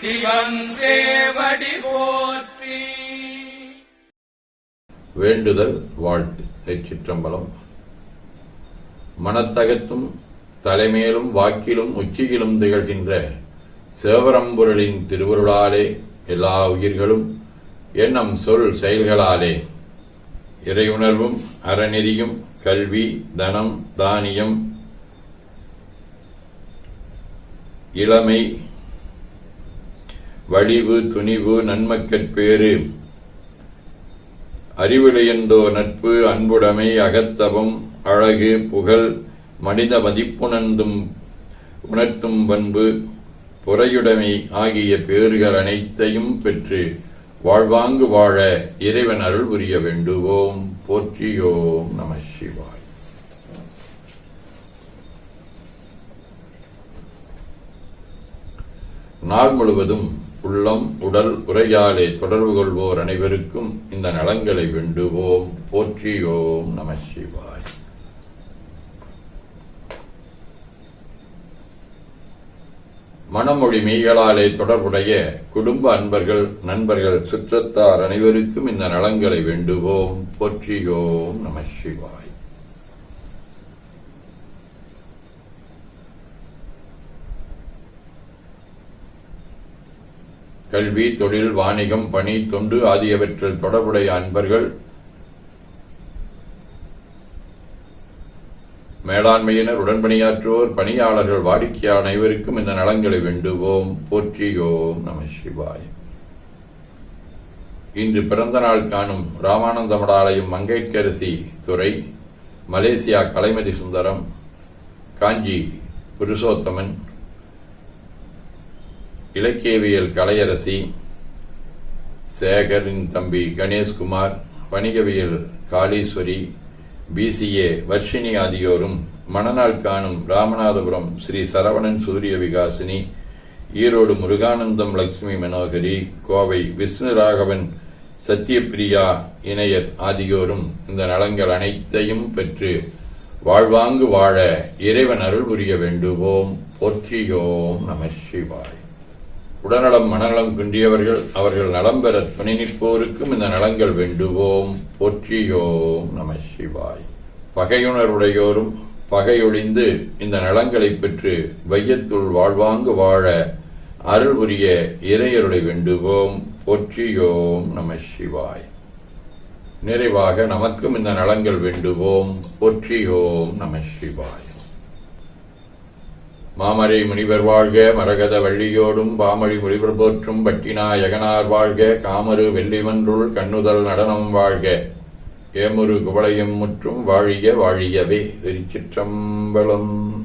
சிவன் போற்றி. வேண்டுதல் வாழ்த்து எச்சிற்றம்பலம் மனத்தகத்தும் தலைமேலும் வாக்கிலும் உச்சியிலும் திகழ்கின்ற சேவரம்பொருளின் திருவருளாலே எல்லா உயிர்களும் எண்ணம் சொல் செயல்களாலே. இறையுணர்வும் அறநெறியும் கல்வி தனம் தானியம் இளமை வடிவு துணிவு நன்மக்கட்பேறு அறிவிலையந்தோ நட்பு அன்புடைமை அகத்தவம் அழகு புகழ் மனித மதிப்புணர்ந்தும் உணர்த்தும் பண்பு புறையுடைமை ஆகிய பேறுகள் அனைத்தையும் பெற்று வாழ்வாங்கு வாழ இறைவன் அருள் புரிய வேண்டுவோம். போற்றியோம் நம சிவாய். நாள் முழுவதும் உள்ளம் உடல் உரையாலே தொடர்பு கொள்வோர் அனைவருக்கும் இந்த நலங்களை வேண்டுவோம். போற்றியோம் நம சிவாய். மனமொழி மெய்களாலே தொடர்புடைய குடும்ப அன்பர்கள் நண்பர்கள் சுற்றத்தார் அனைவருக்கும் இந்த நலங்களை வேண்டுவோம். போற்றியோம் நம சிவாய். கல்வி தொழில் வாணிகம் பணி தொண்டு ஆகியவற்றில் தொடர்புடைய அன்பர்கள் மேலாண்மையினர் உடன்பணியாற்றுவோர் பணியாளர்கள் வாடிக்கையாளர் அனைவருக்கும் இந்த நலங்களை வேண்டுவோம். போற்றியோம் நம சிவாய். இன்று பிறந்த நாள் காணும் ராமானந்தமடாலயம் மங்கைக்கரசி துறை மலேசியா கலைமதி சுந்தரம் காஞ்சி புருஷோத்தமன் இலக்கியவியல் கலையரசி சேகரின் தம்பி கணேஷ்குமார் வணிகவியல் காளீஸ்வரி பிசிஏ வர்ஷினி ஆகியோரும் மணநாள் காணும் ராமநாதபுரம் ஸ்ரீ சரவணன் சூரிய விகாசினி ஈரோடு முருகானந்தம் லட்சுமி மனோகரி கோவை விஷ்ணு ராகவன் சத்யபிரியா இணையர் ஆகியோரும் இந்த நலங்கள் அனைத்தையும் பெற்று வாழ்வாங்கு வாழ இறைவன் அருள் புரிய வேண்டுவோம். போற்றியோம் நம சிவாய். உடல்நலம் மனநலம் குன்றியவர்கள் அவர்கள் நலம் பெற துணை நிற்போருக்கும் இந்த நலங்கள் வேண்டுவோம். போற்றியோம் நம சிவாய். பகையுணர்வுடையோரும் பகையொழிந்து இந்த நலங்களை பெற்று வையத்துள் வாழ்வாங்கு வாழ அருள் புரிய இறையருளை வேண்டுவோம். போற்றியோம் நம சிவாய். நிறைவாக நமக்கும் இந்த நலங்கள் வேண்டுவோம். போற்றியோம் நம சிவாய். மாமரை முனிவர் வாழ்க மரகத வள்ளியோடும் பாமழி முனிவர் போற்றும் பட்டினாயகனார் வாழ்க காமரு வெள்ளிவன்றுள் கண்ணுதல் நடனம் வாழ்க. ஏமுரு குவளையம் முற்றும் வாழிய வாழியவே திருச்சிற்றம்பலம்.